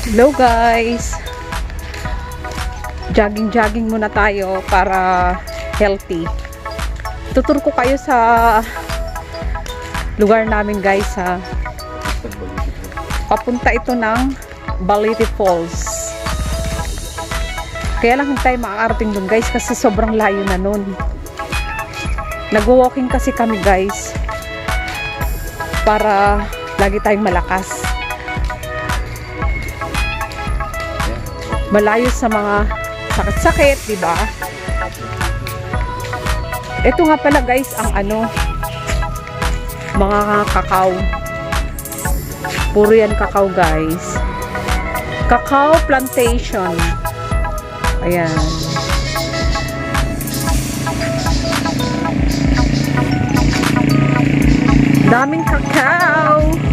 Hello guys! Jogging-jogging muna tayo para healthy. Tutur ko kayo sa lugar namin guys ha. Papunta ito ng Balete Falls. Kaya lang hintay makakarating dun guys kasi sobrang layo na nun. Nag-walking kasi kami guys para lagi tayong malakas. Malayo sa mga sakit-sakit, di ba? Ito nga pala guys ang ano mga kakao. Puro yan kakao guys. Cacao plantation. Ayan. Daming kakao.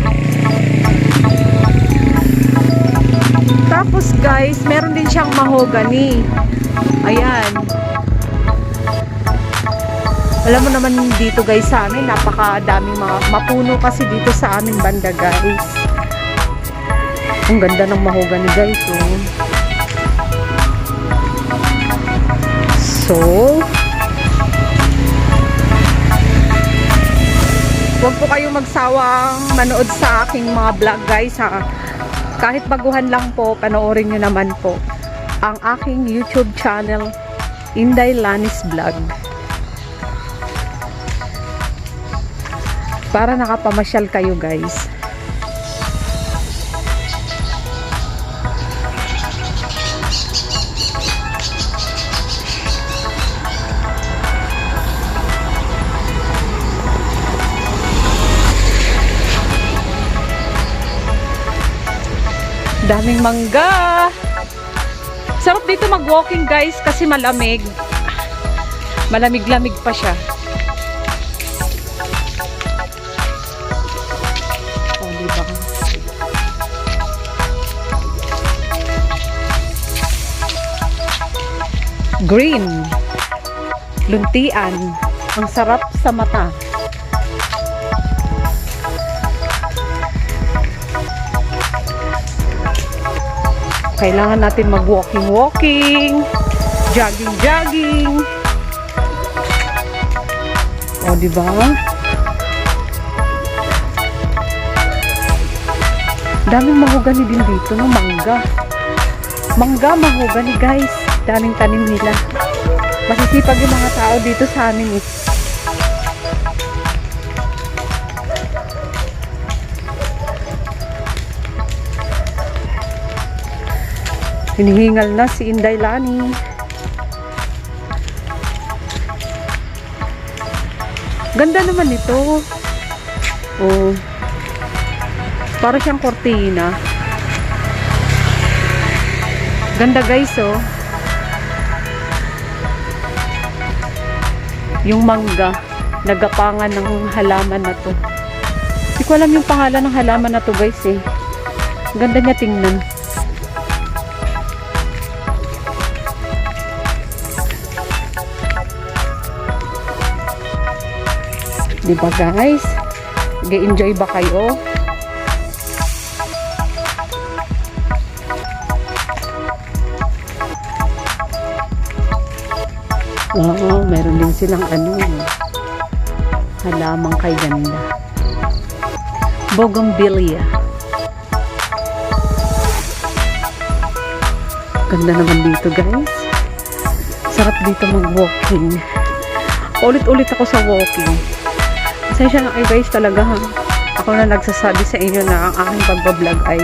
Tapos guys, meron din siyang mahogany. Ayan. Alam mo naman dito guys sa amin, napakadaming mga mapuno kasi dito sa aming banda guys. Ang ganda ng mahogany guys. Oh. So, Huwag po kayong magsawang manood sa aking mga vlog guys ha. Kahit baguhan lang po, panoorin nyo naman po ang aking YouTube channel, Inday Lanis Vlog. Para nakapamasyal kayo guys. Daming mangga. Sarap dito mag-walking guys kasi malamig. Malamig-lamig pa siya. Oh? Green. Luntian. Ang sarap sa mata. Kailangan natin mag-walking-walking, jogging-jogging. O, di ba? Daming mahogani din dito, no? Mangga. Mangga, mahogani, guys. Daming tanim nila. Masisipag yung mga tao dito sa amin, eh. Hinihingal na si Inday Lani. Ganda naman ito. Oh. Para siyang kortina. Ganda guys oh. Yung mangga. Nagapangan ng halaman na to. Hindi ko alam yung pangalan ng halaman na to guys eh. Ganda niya tingnan. Di ba guys? Nag-enjoy ba kayo? Oo, meron din silang ano, halamang kay ganda. Bougainvillea. Ganda naman dito guys. Sarap dito mag-walking. Ulit-ulit ako sa walking. Pasensya na kayo guys talaga ha. Ako na nagsasabi sa inyo na ang aking pagbablog ay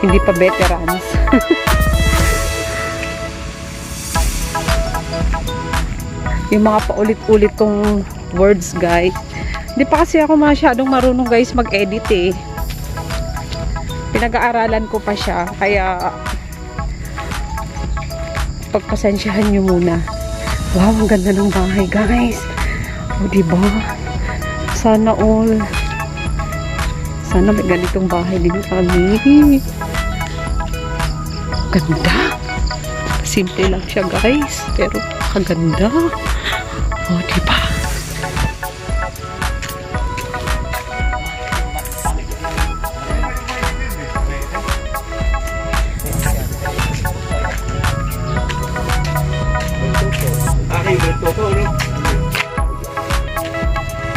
hindi pa veterans. yung mga paulit-ulit kong words guys. Hindi pa kasi ako masyadong marunong guys mag-edit eh. Pinag-aaralan ko pa siya. Kaya pagpasensyahan nyo muna. Wow, ang ganda ng bahay guys. O diba? Sana all. Sana may ganitong bahay din kami. Ganda. Simple lang siya guys. Pero kaganda. O, diba?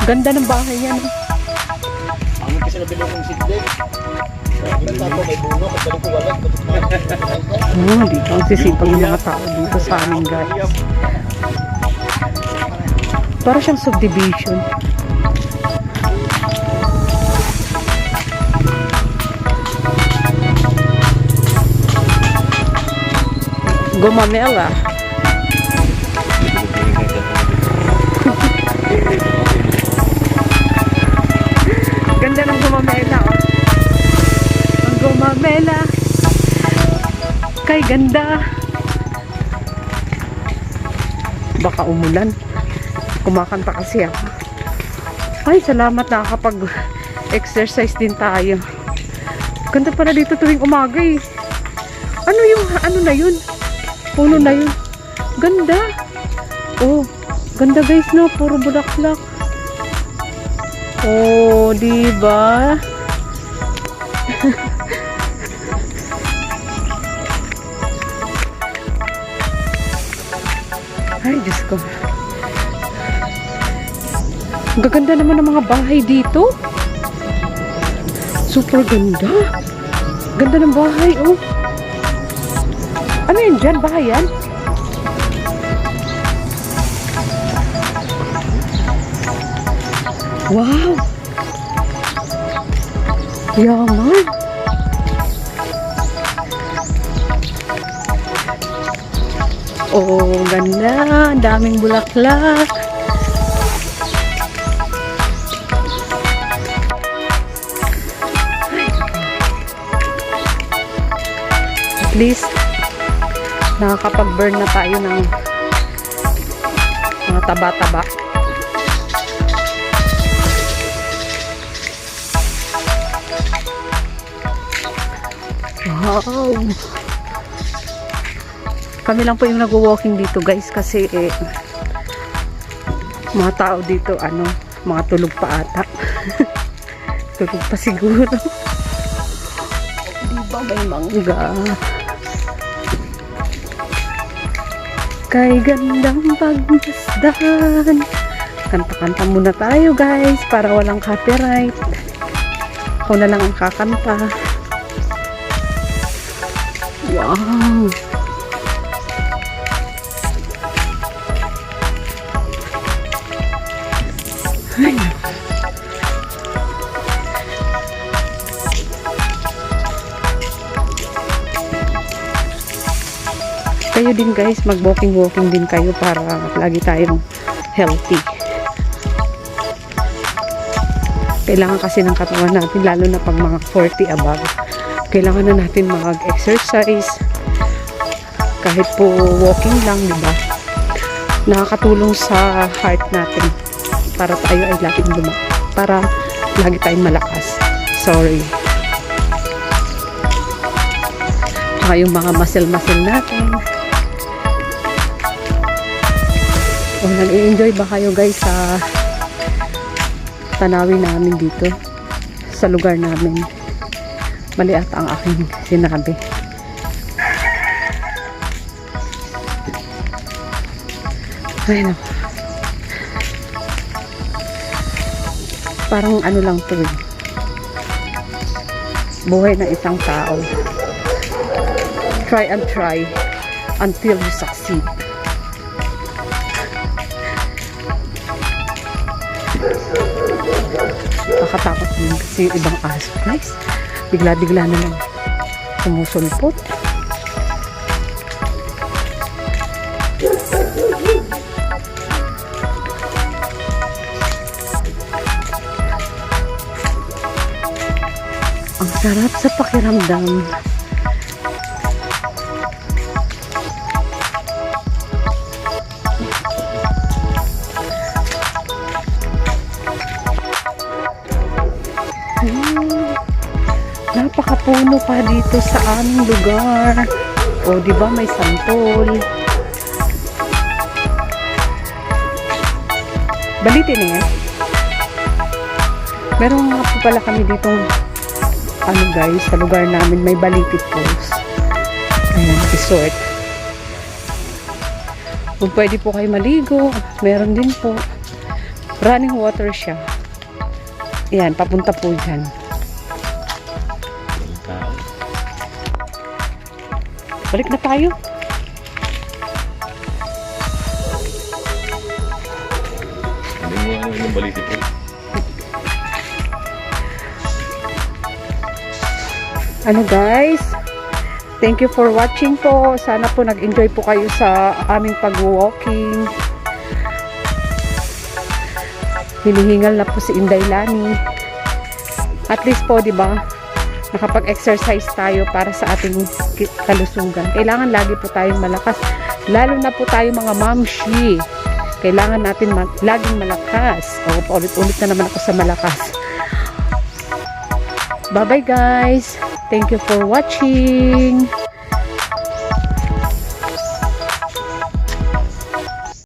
Ganda ng bahay niya. no? Ang kasi nabili ko wala. Oh, dito ang sisipag ng mga tao dito sa amin guys. Para siyang subdivision. Gumamela. Ganda ng gumamela, oh. Ang gumamela. Kay ganda. Baka umulan. Kumakanta kasi ako. Ay, salamat nakakapag-exercise din tayo. Ganda pala dito tuwing umaga eh. Ano yung, ano na yun? Puno na yun. Ganda. Oh, ganda guys no, puro bulaklak. Oh, di ba? Ay, Diyos ko. Gaganda naman ng mga bahay dito. Super ganda. Ganda ng bahay, oh. Ano yan dyan? Bahay yan? Wow! Yaman! Oh, ganda. Daming bulaklak. At least, nakakapag-burn na tayo ng mga taba-taba. Wow! Kami lang po yung nag-walking dito guys kasi eh, mga tao dito ano, mga tulog pa ata. tulog pa siguro. Diba may mangga? Kay gandang pagmasdan. Kanta-kanta muna tayo guys para walang copyright. Ako na lang ang kakanta. Wow! Ay. Kayo din guys, mag-walking-walking din kayo para lagi tayong healthy. Kailangan kasi ng katawan natin, lalo na pag mga 40 above. Kailangan na natin mag-exercise. Kahit po walking lang, di ba? Nakakatulong sa heart natin para tayo ay laging luma para lagi tayong malakas. Sorry. Tsaka yung mga muscle-muscle natin. O nag-enjoy ba kayo guys sa tanawin namin dito? Sa lugar namin mali ata ang aking sinabi ay naku parang ano lang to eh. Buhay ng isang tao. Try and try until you succeed. Nakatakot din kasi yung ibang aso guys. Bigla-bigla na lang sumusulpot. Ang sarap sa pakiramdam. Napakapuno pa dito sa aming lugar. O, di ba may santol? Balitin yan. Meron nga po pala kami ditong ano guys, sa lugar namin may balitit falls. Ayan, resort. Kung pwede po kayo maligo, meron din po. Running water siya. Yan, papunta po dyan. Balik na tayo. Hindi mo ano yung balisip ko. Ano guys? Thank you for watching po. Sana po nag-enjoy po kayo sa aming pag-walking. Hinihingal na po si Inday Lani. At least po, di ba? Nakapag-exercise tayo para sa ating kalusugan. Kailangan lagi po tayong malakas. Lalo na po tayo mga mamshi. Kailangan natin ma- laging malakas. O, paulit-ulit na naman ako sa malakas. Bye-bye guys. Thank you for watching.